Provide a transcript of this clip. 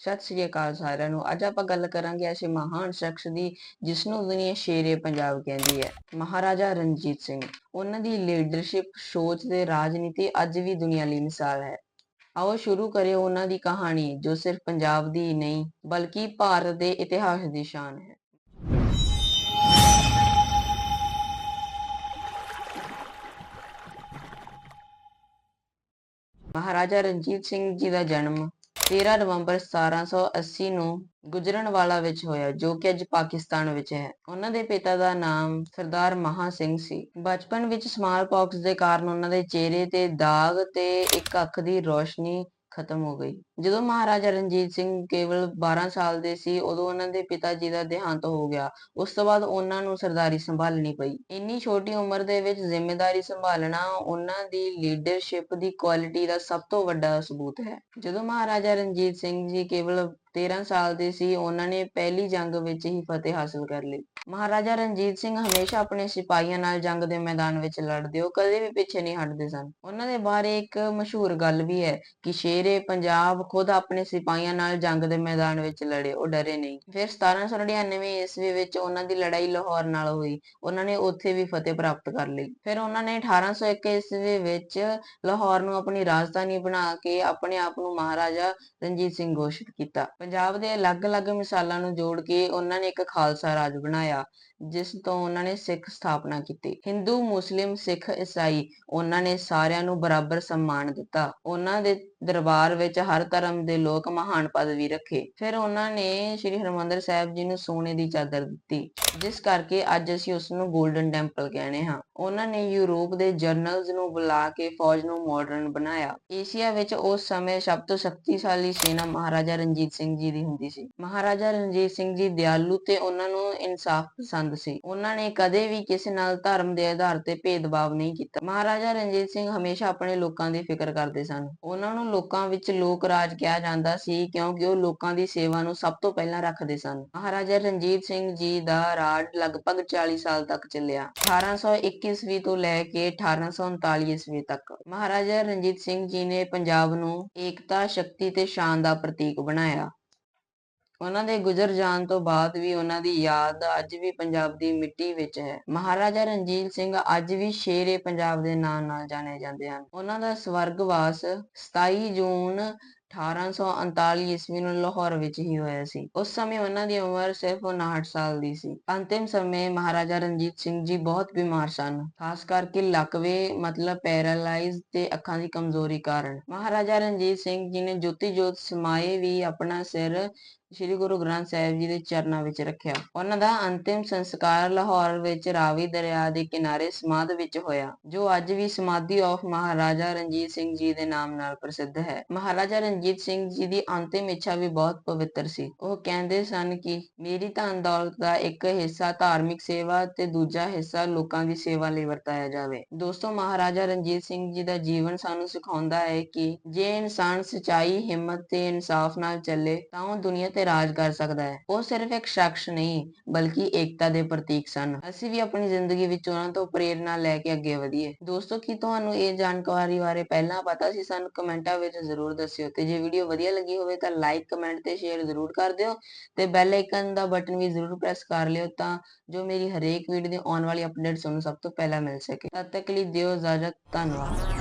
ਸਤਿ ਸ੍ਰੀ ਅਕਾਲ ਸਾਰਿਆਂ ਨੂੰ। ਅੱਜ ਆਪਾਂ ਗੱਲ ਕਰਾਂਗੇ ਐਸੇ ਮਹਾਨ ਸ਼ਖਸ ਦੀ ਜਿਸ ਨੂੰ ਦੁਨੀਆ ਸ਼ੇਰੇ ਪੰਜਾਬ ਕਹਿੰਦੀ ਹੈ, ਮਹਾਰਾਜਾ ਰਣਜੀਤ ਸਿੰਘ। ਉਹਨਾਂ ਦੀ ਲੀਡਰਸ਼ਿਪ ਸੋਚ ਤੇ ਰਾਜਨੀਤੀ ਅੱਜ ਵੀ ਦੁਨੀਆ ਲਈ ਮਿਸਾਲ ਹੈ। ਆਓ ਸ਼ੁਰੂ ਕਰੀਏ ਉਹਨਾਂ ਦੀ ਕਹਾਣੀ, ਜੋ ਸਿਰਫ ਪੰਜਾਬ ਦੀ ਨਹੀਂ, ਬਲਕਿ ਭਾਰਤ ਦੇ ਇਤਿਹਾਸ ਦੀ ਸ਼ਾਨ ਹੈ। ਮਹਾਰਾਜਾ ਰਣਜੀਤ ਸਿੰਘ ਜੀ ਦਾ ਜਨਮ 13 ਨਵੰਬਰ 1780 ਨੂੰ ਗੁਜਰਨਵਾਲਾ ਵਿੱਚ ਹੋਇਆ, ਜੋ ਕਿ ਅੱਜ ਪਾਕਿਸਤਾਨ ਵਿੱਚ ਹੈ। ਉਹਨਾਂ ਦੇ ਪਿਤਾ ਦਾ ਨਾਮ ਸਰਦਾਰ ਮਹਾ ਸਿੰਘ ਸੀ। ਬਚਪਨ ਵਿੱਚ ਸਮਾਲ ਪੌਕਸ ਦੇ ਕਾਰਨ ਉਹਨਾਂ ਦੇ ਚਿਹਰੇ ਤੇ ਦਾਗ ਤੇ ਇੱਕ ਅੱਖ ਦੀ ਰੋਸ਼ਨੀ ਖਤਮ ਹੋ ਗਈ। ਜਦੋਂ ਮਹਾਰਾਜਾ ਰਣਜੀਤ ਸਿੰਘ ਕੇਵਲ 12 ਸਾਲ ਦੇ ਸੀ, ਉਦੋਂ ਉਹਨਾਂ ਦੇ ਪਿਤਾ ਜੀ ਦਾ ਦੇਹਾਂਤ ਹੋ ਗਿਆ। ਉਸ ਤੋਂ ਬਾਅਦ ਉਹਨਾਂ ਨੂੰ ਸਰਦਾਰੀ ਸੰਭਾਲਣੀ ਪਈ। ਇੰਨੀ ਛੋਟੀ ਉਮਰ ਦੇ ਵਿੱਚ ਜ਼ਿੰਮੇਵਾਰੀ ਸੰਭਾਲਣਾ ਉਹਨਾਂ ਦੀ ਲੀਡਰਸ਼ਿਪ ਦੀ ਕੁਆਲਿਟੀ ਦਾ ਸਭ ਤੋਂ ਵੱਡਾ ਸਬੂਤ ਹੈ। ਜਦੋਂ ਮਹਾਰਾਜਾ ਰਣਜੀਤ ਸਿੰਘ ਜੀ ਕੇਵਲ 13 ਸਾਲ ਦੇ ਸੀ, ਉਹਨਾਂ ਨੇ ਪਹਿਲੀ ਜੰਗ ਵਿੱਚ ਹੀ ਫਤਿਹ ਹਾਸਲ ਕਰ ਲਈ। ਮਹਾਰਾਜਾ ਰਣਜੀਤ ਸਿੰਘ ਹਮੇਸ਼ਾ ਆਪਣੇ ਸਿਪਾਹੀਆਂ ਨਾਲ ਜੰਗ ਦੇ ਮੈਦਾਨ ਵਿੱਚ ਲੜਦੇ ਉਹ ਕਦੇ ਵੀ ਪਿੱਛੇ ਨਹੀਂ ਹਟਦੇ ਸਨ। ਉਹਨਾਂ ਦੇ ਬਾਰੇ ਇੱਕ ਮਸ਼ਹੂਰ ਗੱਲ ਵੀ ਹੈ ਕਿ ਸ਼ੇਰੇ ਪੰਜਾਬ ਖੁਦ ਆਪਣੇ ਸਿਪਾਹੀਆਂ ਨਾਲ ਜੰਗ ਦੇ ਮੈਦਾਨ ਵਿੱਚ ਲੜੇ, ਉਹ ਡਰੇ ਨਹੀਂ। ਫਿਰ 1799 ਈਸਵੀ ਵਿੱਚ ਉਹਨਾਂ ਦੀ ਲੜਾਈ ਲਾਹੌਰ ਨਾਲ ਹੋਈ। ਉਹਨਾਂ ਨੇ ਉੱਥੇ ਵੀ ਫਤਿਹ ਪ੍ਰਾਪਤ ਕਰ ਲਈ। ਫਿਰ ਉਹਨਾਂ ਨੇ 1801 ਈਸਵੀ ਵਿੱਚ ਲਾਹੌਰ ਨੂੰ ਆਪਣੀ ਰਾਜਧਾਨੀ ਬਣਾ ਕੇ ਆਪਣੇ ਆਪ ਨੂੰ ਮਹਾਰਾਜਾ ਰਣਜੀਤ ਸਿੰਘ ਘੋਸ਼ਿਤ ਕੀਤਾ। ਪੰਜਾਬ ਦੇ ਅਲੱਗ-ਅਲੱਗ ਮਿਸਾਲਾਂ ਨੂੰ ਜੋੜ ਕੇ ਉਹਨਾਂ ਨੇ ਇੱਕ ਖਾਲਸਾ ਰਾਜ ਬਣਾਇਆ, ਜਿਸ ਤੋਂ ਉਹਨਾਂ ਨੇ ਸਿੱਖ ਸਥਾਪਨਾ ਕੀਤੀ। ਹਿੰਦੂ, ਮੁਸਲਿਮ, ਸਿੱਖ, ਈਸਾਈ, ਉਹਨਾਂ ਨੇ ਸਾਰਿਆਂ ਨੂੰ ਬਰਾਬਰ ਸਨਮਾਨ ਦਿੱਤਾ। ਉਹਨਾਂ ਦੇ ਦਰਬਾਰ ਵਿੱਚ ਹਰ ਧਰਮ ਦੇ ਲੋਕ ਮਹਾਨ ਪਦ ਵੀ ਰੱਖੇ। ਫਿਰ ਉਹਨਾਂ ਨੇ ਸ੍ਰੀ ਹਰਿਮੰਦਰ ਸਾਹਿਬ ਜੀ ਨੂੰ ਸੋਨੇ ਦੀ ਚਾਦਰ ਦਿੱਤੀ। ਜਿਸ ਕਰਕੇ ਅੱਜ ਅਸੀਂ ਉਸ ਨੂੰ 골ਡਨ ਟੈਂਪਲ ਕਹਿੰਦੇ ਹਾਂ। ਉਹਨਾਂ ਨੇ ਯੂਰਪ ਦੇ ਜਰਨਲਸ ਨੂੰ ਬੁਲਾ ਕੇ ਫੌਜ ਨੂੰ ਮਾਡਰਨ ਬਣਾਇਆ। ਏਸ਼ੀਆ ਵਿੱਚ ਉਸ ਸਮੇਂ ਸਭ ਤੋਂ ਸ਼ਕਤੀਸ਼ਾਲੀ ਸੈਨਾ ਮਹਾਰਾਜਾ ਰਣਜੀਤ ਸਿੰਘ ਜੀ ਦੀ ਹੁੰਦੀ ਸੀ। ਮਹਾਰਾਜਾ ਰਣਜੀਤ ਸਿੰਘ ਜੀ ਦਿਆਲੂ ਤੇ ਉਹਨਾਂ ਨੂੰ ਇਨਸਾਫ ਪਸੰਦ ਸੀ। ਉਹਨਾਂ ਨੇ ਕਦੇ ਵੀ ਕਿਸੇ ਨਾਲ ਧਰਮ ਦੇ ਆਧਾਰ ਤੇ ਭੇਦਭਾਵ ਨਹੀਂ ਕੀਤਾ। ਮਹਾਰਾਜਾ ਰਣਜੀਤ ਸਿੰਘ ਹਮੇਸ਼ਾ ਆਪਣੇ ਲੋਕਾਂ ਦੀ ਫਿਕਰ ਕਰਦੇ ਸਨ। ਉਹਨਾਂ ਨੂੰ ਲੋਕਾਂ ਵਿੱਚ ਲੋਕ ਰਾਜ ਕਿਹਾ ਜਾਂਦਾ ਸੀ ਕਿਉਂਕਿ ਉਹ ਲੋਕਾਂ ਦੀ ਸੇਵਾ ਨੂੰ ਸਭ ਤੋਂ ਪਹਿਲਾਂ ਰੱਖਦੇ ਸਨ। ਮਹਾਰਾਜਾ ਰਣਜੀਤ ਸਿੰਘ ਜੀ ਦਾ ਰਾਜ ਲਗਭਗ 40 ਸਾਲ ਤੱਕ ਚੱਲਿਆ। 1821 ਈਸਵੀ ਤੋਂ ਲੈ ਕੇ 1839 ਈਸਵੀ ਤੱਕ, ਮਹਾਰਾਜਾ ਰਣਜੀਤ ਸਿੰਘ ਜੀ ਨੇ ਪੰਜਾਬ ਨੂੰ ਏਕਤਾ, ਸ਼ਕਤੀ ਤੇ ਸ਼ਾਨ ਦਾ ਪ੍ਰਤੀਕ ਬਣਾਇਆ। ਉਹਨਾਂ ਦੇ ਗੁਜ਼ਰ ਜਾਣ ਤੋਂ ਬਾਅਦ ਵੀ ਉਹਨਾਂ ਦੀ ਯਾਦ ਅੱਜ ਵੀ ਪੰਜਾਬ ਦੀ ਮਿੱਟੀ ਵਿੱਚ ਹੈ। ਮਹਾਰਾਜਾ ਰਣਜੀਤ ਸਿੰਘ ਅੱਜ ਵੀ ਸ਼ੇਰੇ ਪੰਜਾਬ ਦੇ ਨਾਂ ਨਾਲ ਜਾਣੇ ਜਾਂਦੇ ਹਨ। ਉਹਨਾਂ ਦਾ ਸਵਰਗਵਾਸ 27 ਜੂਨ 1839 ਈਸਵੀ ਨੂੰ ਲਾਹੌਰ ਵਿੱਚ ਹੀ ਹੋਇਆ ਸੀ। ਉਸ ਸਮੇਂ ਉਹਨਾਂ ਦੀ ਉਮਰ ਸਿਰਫ 59 ਸਾਲ ਦੀ ਸੀ। ਅੰਤਿਮ ਸਮੇਂ ਮਹਾਰਾਜਾ ਰਣਜੀਤ ਸਿੰਘ ਜੀ ਬਹੁਤ ਬਿਮਾਰ ਸਨ, ਖਾਸ ਕਰਕੇ ਲਕਵੇ, ਮਤਲਬ ਪੈਰਾਲਾਈਜ਼ ਤੇ ਅੱਖਾਂ ਦੀ ਕਮਜ਼ੋਰੀ ਕਾਰਨ। ਮਹਾਰਾਜਾ ਰਣਜੀਤ ਸਿੰਘ ਜੀ ਨੇ ਜੋਤੀ ਜੋਤ ਸਮਾਏ ਵੀ ਆਪਣਾ ਸਿਰ ਸ੍ਰੀ ਗੁਰੂ ਗ੍ਰੰਥ ਸਾਹਿਬ ਜੀ ਦੇ ਚਰਨਾਂ ਵਿੱਚ ਰੱਖਿਆ। ਉਹਨਾਂ ਦਾ ਅੰਤਿਮ ਸੰਸਕਾਰ ਲਾਹੌਰ ਵਿੱਚ ਰਾਵੀ ਦਰਿਆ ਦੇ ਕਿਨਾਰੇ ਸਮਾਧ ਵਿੱਚ ਹੋਇਆ, ਜੋ ਅੱਜ ਵੀ ਸਮਾਧੀ ਆਫ ਮਹਾਰਾਜਾ ਰਣਜੀਤ ਸਿੰਘ ਜੀ ਦੇ ਨਾਮ ਨਾਲ ਪ੍ਰਸਿੱਧ ਹੈ। ਮਹਾਰਾਜਾ ਰਣਜੀਤ ਸਿੰਘ ਜੀ ਦੀ ਅੰਤਿਮ ਇੱਛਾ ਵੀ ਬਹੁਤ ਪਵਿੱਤਰ ਸੀ। ਉਹ ਕਹਿੰਦੇ ਸਨ ਕਿ ਮੇਰੀ ਧਨ ਦੌਲਤ ਦਾ ਇੱਕ ਹਿੱਸਾ ਧਾਰਮਿਕ ਸੇਵਾ ਤੇ ਦੂਜਾ ਹਿੱਸਾ ਲੋਕਾਂ ਦੀ ਸੇਵਾ ਲਈ ਵਰਤਾਇਆ ਜਾਵੇ। ਦੋਸਤੋ, ਮਹਾਰਾਜਾ ਰਣਜੀਤ ਸਿੰਘ ਜੀ ਦਾ ਜੀਵਨ ਸਾਨੂੰ ਸਿਖਾਉਂਦਾ ਹੈ ਕਿ ਜੇ ਇਨਸਾਨ ਸਚਾਈ, ਹਿੰਮਤ ਤੇ ਇਨਸਾਫ ਨਾਲ ਚੱਲੇ, ਤਾਂ ਉਹ ਦੁਨੀਆ ਤੇ ਰਾਜ ਕਰ ਸਕਦਾ ਹੈ। ਉਹ ਸਿਰਫ ਇੱਕ ਸ਼ਖਸ ਨਹੀਂ, ਬਲਕਿ ਏਕਤਾ ਦੇ ਪ੍ਰਤੀਕ ਸਨ। ਅਸੀਂ ਵੀ ਆਪਣੀ ਜ਼ਿੰਦਗੀ ਵਿੱਚ ਉਹਨਾਂ ਤੋਂ ਪ੍ਰੇਰਣਾ ਲੈ ਕੇ ਅੱਗੇ ਵਧੀਏ। ਦੋਸਤੋ, ਕੀ ਤੁਹਾਨੂੰ ਇਹ ਜਾਣਕਾਰੀ ਬਾਰੇ ਪਹਿਲਾਂ ਪਤਾ ਸੀ? ਸਾਨੂੰ ਕਮੈਂਟਾਂ ਵਿੱਚ ਜ਼ਰੂਰ ਦੱਸਿਓ। ਤੇ ਜੇ ਵੀਡੀਓ ਵਧੀਆ ਲੱਗੀ ਹੋਵੇ ਤਾਂ ਲਾਈਕ ਕਮੈਂਟ ਤੇ ਸ਼ੇਅਰ ਜ਼ਰੂਰ ਕਰ ਦਿਓ। ਤੇ ਬੈਲ ਆਈਕਨ ਦਾ ਬਟਨ ਵੀ ਜ਼ਰੂਰ ਪ੍ਰੈਸ ਕਰ ਲਿਓ ਤਾਂ ਜੋ ਮੇਰੀ ਹਰੇਕ ਵੀਡੀਓ ਦੀ ਆਉਣ ਵਾਲੀ ਅਪਡੇਟ ਤੁਹਾਨੂੰ ਸਭ ਤੋਂ ਪਹਿਲਾਂ ਮਿਲ ਸਕੇ। ਤਦ ਤੱਕ ਲਈ ਦਿਓ ਇਜਾਜ਼ਤ। ਧੰਨਵਾਦ।